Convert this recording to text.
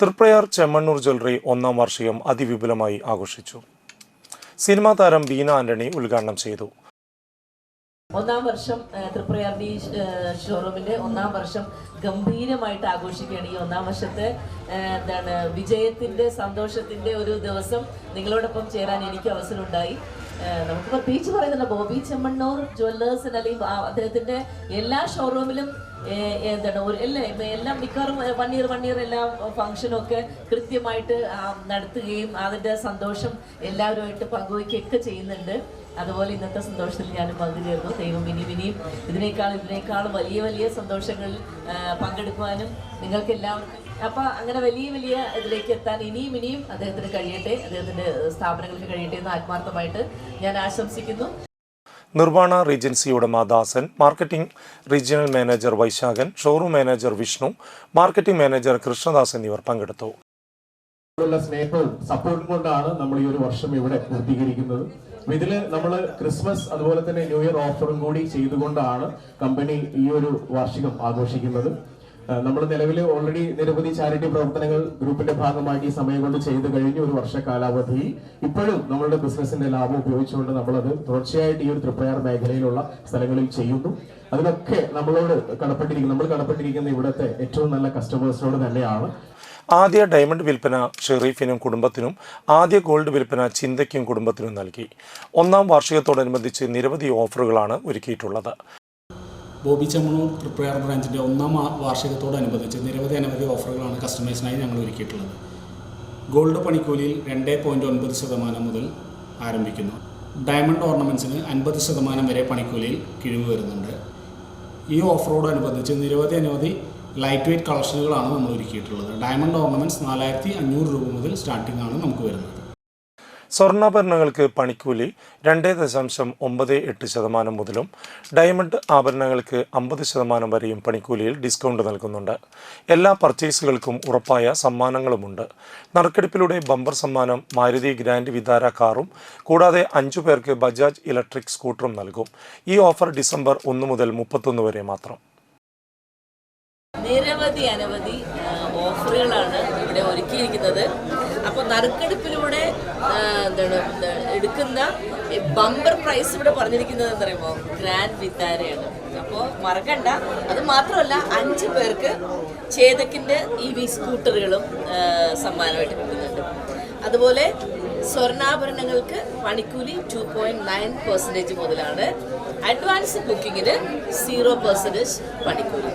Triprayar Chemmanur jewellery ഒന്നാം വാർഷികം അതിവിപുലമായി ആഘോഷിച്ചു. സിനിമാ താരം ബീന ആന്റണി ഉദ്ഘാടനം ചെയ്തു. ഒന്നാം വർഷം ആ, തൃപ്രയാർ ഡി ഷോറൂമിന്റെ ഒന്നാം വർഷം ഗംഭീരമായിട്ട് ആഘോഷിക്കുകയാണ് ഈ ഒന്നാം വർഷത്തെ എന്താണ് വിജയത്തിന്റെ സന്തോഷത്തിന്റെ ഒരു ദിവസം നിങ്ങളോടൊപ്പം ചേരാൻ എനിക്ക് അവസരമുണ്ടായി. നമുക്ക് പ്രത്യേകിച്ച് പറയുന്നില്ല. ബോബി ചെമ്മണ്ണൂർ ജ്വല്ലേഴ്സിന് അല്ലെങ്കിൽ അദ്ദേഹത്തിന്റെ എല്ലാ ഷോറൂമിലും എന്താണ്? ഒരു എല്ലാ എല്ലാം മിക്കവാറും വൺ ഇയർ വൺ ഇയർ എല്ലാ ഫംഗ്ഷനും ഒക്കെ കൃത്യമായിട്ട് നടത്തുകയും അതിന്റെ സന്തോഷം എല്ലാവരുമായിട്ട് പങ്കുവയ്ക്കുകയൊക്കെ ചെയ്യുന്നുണ്ട്. അതുപോലെ ഇന്നത്തെ സന്തോഷത്തിൽ ഞാനും പങ്കുചേർന്നു ദൈവം ഇനിയും ഇനിയും ഇതിനേക്കാൾ ഇതിനേക്കാളും വലിയ വലിയ സന്തോഷങ്ങളിൽ പങ്കെടുക്കുവാനും നിങ്ങൾക്ക് എല്ലാവർക്കും അപ്പൊ അങ്ങനെ വലിയ വലിയ ഇതിലേക്ക് എത്താൻ ഇനിയും ഇനിയും അദ്ദേഹത്തിന് കഴിയട്ടെ അദ്ദേഹത്തിന്റെ സ്ഥാപനങ്ങൾക്ക് കഴിയട്ടെ എന്ന് ആത്മാർത്ഥമായിട്ട് ഞാൻ ആശംസിക്കുന്നു. നിർവാണ റീജൻസി ഉടമ Dasan marketing regional manager Vaishakhan showroom manager Vishnu marketing manager Krishnadas എന്നിവർ പങ്കെടുത്തു. സ്നേഹവും സപ്പോർട്ടും കൊണ്ടാണ് നമ്മൾ ഈ ഒരു വർഷം ഇവിടെ പൂർത്തീകരിക്കുന്നത്. ഇതിൽ നമ്മൾ ക്രിസ്മസ് അതുപോലെ തന്നെ ന്യൂ ഇയർ ഓഫറും കൂടി ചെയ്തുകൊണ്ടാണ് കമ്പനി ഈ ഒരു വാർഷികം ആഘോഷിക്കുന്നത്. നമ്മൾ നിലവിൽ ഓൾറെഡി നിരവധി ചാരിറ്റി പ്രവർത്തനങ്ങൾ ഗ്രൂപ്പിന്റെ ഭാഗമാക്കി സമയം കൊണ്ട് ചെയ്തു കഴിഞ്ഞു ഒരു വർഷ കാലാവധിയിൽ ഇപ്പോഴും നമ്മളുടെ ബിസിനസിന്റെ ലാഭം ഉപയോഗിച്ചുകൊണ്ട് നമ്മളത് തുടർച്ചയായിട്ട് ഈ ഒരു തൃപ്പയാർ മേഖലയിലുള്ള സ്ഥലങ്ങളിൽ ചെയ്യുന്നു. അതിനൊക്കെ നമ്മളോട് കടപ്പെട്ടിരിക്കുന്നു നമ്മൾ കടപ്പെട്ടിരിക്കുന്ന ഇവിടുത്തെ ഏറ്റവും നല്ല കസ്റ്റമേഴ്സിനോട് തന്നെയാണ്. ആദ്യ ഡയമണ്ട് വിൽപ്പന ഷെറീഫിനും കുടുംബത്തിനും ആദ്യ ഗോൾഡ് വിൽപ്പന ചിന്തയ്ക്കും കുടുംബത്തിനും നൽകി. ഒന്നാം വാർഷികത്തോടനുബന്ധിച്ച് നിരവധി ഓഫറുകളാണ് ഒരുക്കിയിട്ടുള്ളത്. ബോബി ചമ്മണൂർ പ്രിപ്പയർ ബ്രാഞ്ചിന്റെ ഒന്നാം വാർഷികത്തോടനുബന്ധിച്ച് നിരവധി അനവധി ഓഫറുകളാണ് കസ്റ്റമേഴ്സിനായി ഞങ്ങൾ ഒരുക്കിയിട്ടുള്ളത്. ഗോൾഡ് പണിക്കൂലിയിൽ രണ്ട് പോയിന്റ് ഒൻപത് ശതമാനം മുതൽ ആരംഭിക്കുന്നു. ഡയമണ്ട് ഓർണമെന്റ്സിന് അൻപത് ശതമാനം വരെ പണിക്കൂലിയിൽ കിഴിവ് വരുന്നുണ്ട്. ഈ ഓഫറോടനുബന്ധിച്ച് നിരവധി അനവധി ലൈറ്റ് വെയ്റ്റ് കളക്ഷനുകളാണ് നമ്മൾ ഒരുക്കിയിട്ടുള്ളത്. ഡയമണ്ട് ഓർണമെന്റ്സ് നാലായിരത്തി അഞ്ഞൂറ് രൂപ മുതൽ സ്റ്റാർട്ടിംഗ് ആണ് നമുക്ക് വരുന്നത്. സ്വർണാഭരണങ്ങൾക്ക് പണിക്കൂലി രണ്ട് ദശാംശം ഒമ്പത് എട്ട് ശതമാനം മുതലും ഡയമണ്ട് ആഭരണങ്ങൾക്ക് അമ്പത് ശതമാനം വരെയും പണിക്കൂലിയിൽ ഡിസ്കൗണ്ട് നൽകുന്നുണ്ട്. എല്ലാ പർച്ചേസുകൾക്കും ഉറപ്പായ സമ്മാനങ്ങളുമുണ്ട്. നറുക്കെടുപ്പിലൂടെ ബമ്പർ സമ്മാനം മാരുതി ഗ്രാൻഡ് വിതാര കാറും കൂടാതെ അഞ്ചു പേർക്ക് ബജാജ് ഇലക്ട്രിക് സ്കൂട്ടറും നൽകും. ഈ ഓഫർ ഡിസംബർ ഒന്ന് മുതൽ മുപ്പത്തൊന്ന് വരെ മാത്രം. നിരവധി അനവധി ഓഫറുകളാണ് ഇവിടെ ഒരുക്കിയിരിക്കുന്നത്. അപ്പോൾ നറുക്കെടുപ്പിലൂടെ എന്താണ് എടുക്കുന്ന ബമ്പർ പ്രൈസ് ഇവിടെ പറഞ്ഞിരിക്കുന്നത് എന്ന് പറയുമ്പോൾ ഗ്രാൻഡ് വിത്താരയാണ് അപ്പോൾ മറക്കണ്ട. അത് മാത്രമല്ല അഞ്ച് പേർക്ക് ചേതക്കിന്റെ ഈ വി സ്കൂട്ടറുകളും സമ്മാനമായിട്ട് കിട്ടുന്നുണ്ട്. അതുപോലെ സ്വർണാഭരണങ്ങൾക്ക് പണിക്കൂലി ടു പോയിന്റ് നയൻ പെർസെന്റേജ് മുതലാണ്. അഡ്വാൻസ് ബുക്കിങ്ങിന് സീറോ പെർസെന്റേജ് പണിക്കൂലി.